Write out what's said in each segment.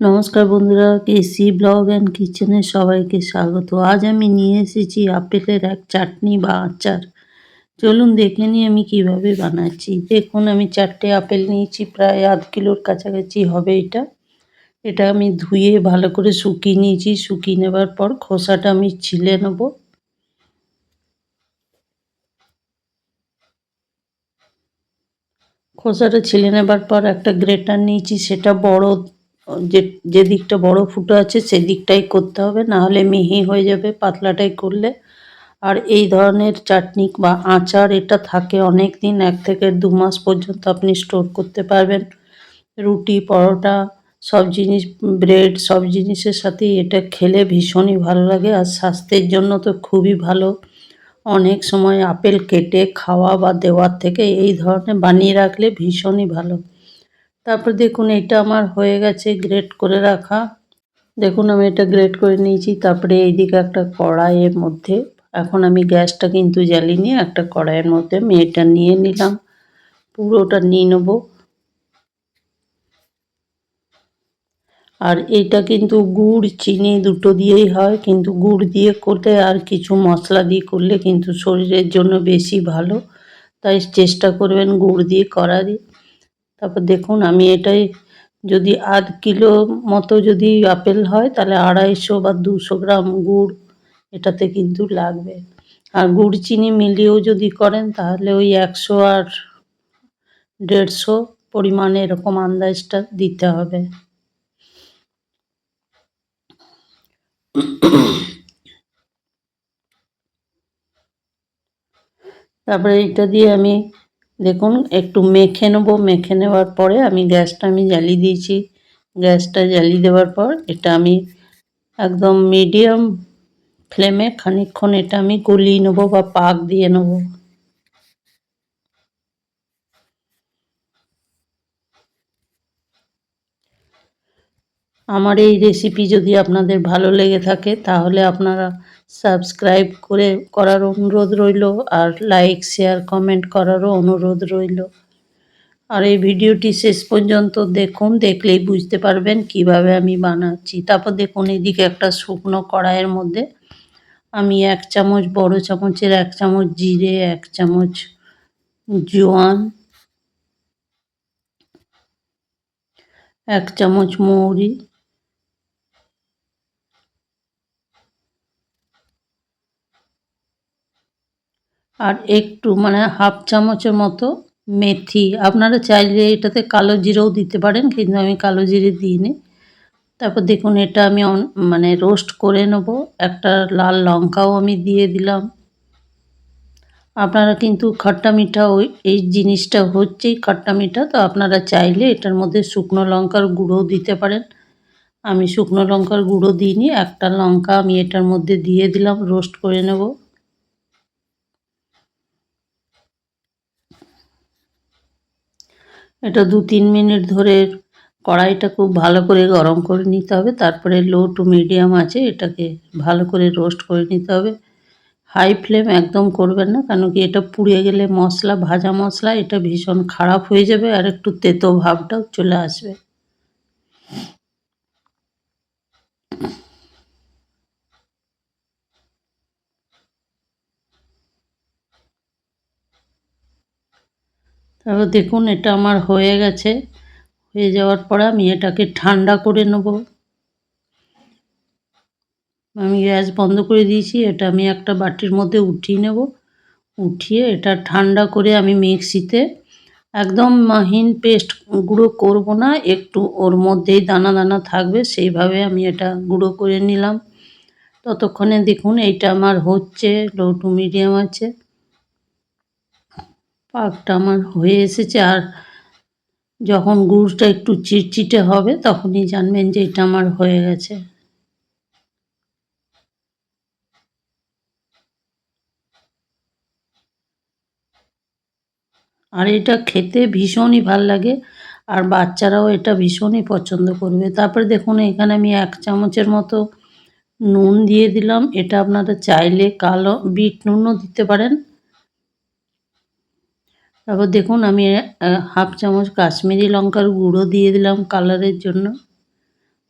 নমস্কার বন্ধুরা, কেসি blog and কিচেনে সবাইকে স্বাগত। আজ আমি নিয়ে এসেছি আপেলের এক চাটনি বা আচার। চলুন দেখে নিই আমি কীভাবে বানাচ্ছি। দেখুন, আমি চারটে আপেল নিয়েছি, প্রায় আধ কিলোর কাছাকাছি হবে এটা। এটা আমি ধুয়ে ভালো করে শুকিয়ে নিয়েছি। শুকিয়ে নেবার পর খোসাটা আমি ছিলে নেব। খোসাটা ছিলে নেবার পর একটা গ্রেটার নিয়েছি, সেটা বড় যে যে দিকটা বড় ফুটো আছে সেদিকটাই করতে হবে, না হলে মিহি হয়ে যাবে পাতলাটাই করলে। আর এই ধরনের চাটনি বা আচার, এটা থাকে অনেক দিন, এক থেকে দু মাস পর্যন্ত আপনি স্টোর করতে পারবেন। রুটি, পরোটা, সব জিনিস, ব্রেড, সব জিনিসের সাথে এটা খেলে ভীষণই ভালো লাগে, আর স্বাস্থ্যের জন্য তো খুবই ভালো। অনেক সময় আপেল কেটে খাওয়া বা দেওয়ার থেকে এই ধরনের বানিয়ে রাখলে ভীষণই ভালো। তারপর দেখুন এটা আমার হয়ে গেছে গ্রেট করে রাখা। দেখুন আমি এটা গ্রেট করে নিয়েছি, তারপরে এইদিকে একটা কড়াইয়ের মধ্যে। এখন আমি গ্যাসটা কিন্তু জ্বালিনি একটা কড়াইয়ের মধ্যে আমি এটা নিয়ে নিলাম। পুরোটা নিয়ে নেব। আর এটা কিন্তু গুড়, চিনি দুটো দিয়েই হয়, কিন্তু গুড় দিয়ে করলে আর কিছু মশলা দিয়ে করলে কিন্তু শরীরের জন্য বেশি ভালো। তাই চেষ্টা করবেন গুড় দিয়ে করারই। তারপর দেখুন আমি এটাই যদি আধ কিলো মতো যদি আপেল হয়, তাহলে আড়াইশো বা দুশো গ্রাম গুড় এটাতে কিন্তু লাগবে। আর গুড় চিনি মিলিয়েও যদি করেন, তাহলে ওই একশো আর দেড়শো পরিমাণে এরকম আন্দাজটা দিতে হবে। তারপরে এটা দিয়ে আমি দেখুন, একটু মেখে নেব। মেখে নেওয়ার পরে আমি গ্যাসটা আমি জ্বালিয়ে দিয়েছি। গ্যাসটা জ্বালিয়ে দেওয়ার পর এটা আমি একদম মিডিয়াম ফ্লেমে খানিকক্ষণ এটা আমি গলিয়ে নেব বা পাক দিয়ে নেব। আমার এই রেসিপি যদি আপনাদের ভালো লেগে থাকে, তাহলে আপনারা সাবস্ক্রাইব করে করার অনুরোধ রইল আর লাইক শেয়ার কমেন্ট করারও অনুরোধ রইল। আর এই ভিডিওটি শেষ পর্যন্ত দেখুন, দেখলেই বুঝতে পারবেন কীভাবে আমি বানাচ্ছি। তারপর দেখুন এদিকে একটা শুকনো কড়াইয়ের মধ্যে আমি এক চামচ, বড় চামচের এক চামচ জিরে, এক চামচ জোয়ান, এক চামচ মৌরি আর একটু মানে হাফ চামচের মতো মেথি। আপনারা চাইলে এটাতে কালো জিরেও দিতে পারেন, কিন্তু আমি কালো জিরে দিইনি। তারপর দেখুন, এটা আমি মানে রোস্ট করে নেব। একটা লাল লঙ্কাও আমি দিয়ে দিলাম। আপনারা কিন্তু খট্টা মিঠা ওই, এই জিনিসটা হচ্ছেই খট্টা মিঠা, তো আপনারা চাইলে এটার মধ্যে শুকনো লঙ্কার গুঁড়োও দিতে পারেন। আমি শুকনো লঙ্কার গুঁড়ো দিইনি, একটা লঙ্কা আমি এটার মধ্যে দিয়ে দিলাম, রোস্ট করে নেব। এটা দু তিন মিনিট ধরে কড়াইটা খুব ভালো করে গরম করে নিতে হবে। তারপরে লো টু মিডিয়াম আছে, এটাকে ভালো করে রোস্ট করে নিতে হবে। হাই ফ্লেম একদম করবেন না, কেন কি এটা পুড়ে গেলে মশলা, ভাজা মশলা, এটা ভীষণ খারাপ হয়ে যাবে আর একটু তেতো ভাবটাও চলে আসবে। তারপর দেখুন, এটা আমার হয়ে গেছে। হয়ে যাওয়ার পর আমি এটাকে ঠান্ডা করে নেব। আমি গ্যাস বন্ধ করে দিয়েছি, এটা আমি একটা বাটির মধ্যে উঠিয়ে নেব। উঠিয়ে এটা ঠান্ডা করে আমি মিক্সিতে একদম মাহিন পেস্ট গুঁড়ো করব না, একটু ওর মধ্যেই দানা দানা থাকবে, সেইভাবে আমি এটা গুঁড়ো করে নিলাম। ততক্ষণে দেখুন, এইটা আমার হচ্ছে, লো টু মিডিয়াম আছে। পাকটা আমার হয়ে এসেছে আর যখন গুড়টা একটু চিটচিটে হবে তখনই জানবেন যে এটা আমার হয়ে গেছে। আর এটা খেতে ভীষণই ভালো লাগে আর বাচ্চারাও এটা ভীষণই পছন্দ করবে। তারপরে দেখুন, এখানে আমি এক চামচের মতো নুন দিয়ে দিলাম। এটা আপনারা চাইলে কালো বিট নুনও দিতে পারেন। তারপর দেখুন আমি হাফ চামচ কাশ্মীরি লঙ্কার গুঁড়ো দিয়ে দিলাম কালারের জন্য।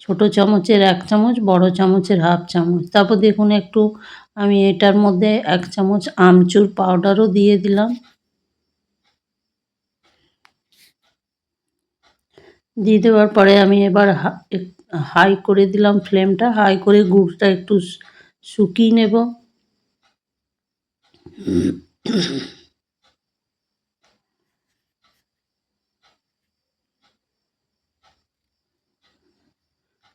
ছোট চামচের এক চামচ, বড় চামচের হাফ চামচ। তারপর দেখুন একটু আমি এটার মধ্যে এক চামচ আমচুর পাউডারও দিয়ে দিলাম। দিয়ে দেওয়ার পরে আমি এবার হাই করে দিলাম ফ্লেমটা। হাই করে গুড়টা একটু শুকিয়ে নেব।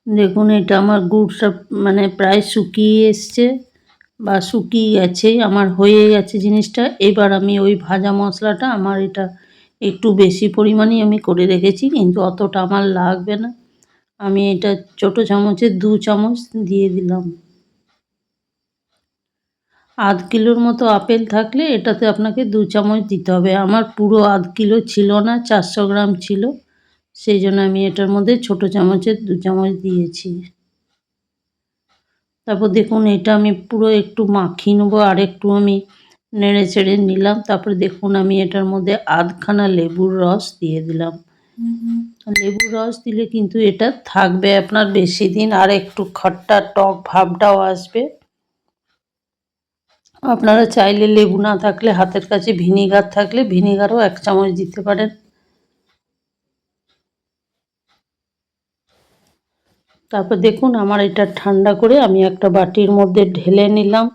দেখুন, এটা আমার গুড়টা মানে প্রায় শুকিয়ে এসছে বা শুকিয়ে গেছে, আমার হয়ে গেছে জিনিসটা। এবার আমি ওই ভাজা মশলাটা আমার এটা একটু বেশি পরিমাণেই আমি করে রেখেছি, কিন্তু অতটা আমার লাগবে না। আমি এটা ছোট চামচের দু চামচ দিয়ে দিলাম। আধ কিলোর মতো আপেল থাকলে এটাতে আপনাকে দু চামচ দিতে হবে। আমার পুরো আধ কিলো ছিল না, চারশো গ্রাম ছিল। সেই জন্য আমি এটার মধ্যে ছোট চামচের দু চামচ দিয়েছি। তারপর দেখুন এটা আমি পুরো একটু মাখিয়ে নেব আর একটু আমি নেড়ে চেড়ে নিলাম। তারপরে দেখুন আমি এটার মধ্যে আধখানা লেবুর রস দিয়ে দিলাম। লেবুর রস দিলে কিন্তু এটা থাকবে আপনার বেশি দিন আর একটু খট্টা টক ভাবটাও আসবে। আপনারা চাইলে লেবু না থাকলে হাতের কাছে ভিনিগার থাকলে ভিনিগারও এক চামচ দিতে পারেন। তারপর দেখুন আমার এটা ঠান্ডা করে আমি একটা বাটির মধ্যে ঢেলে নিলাম।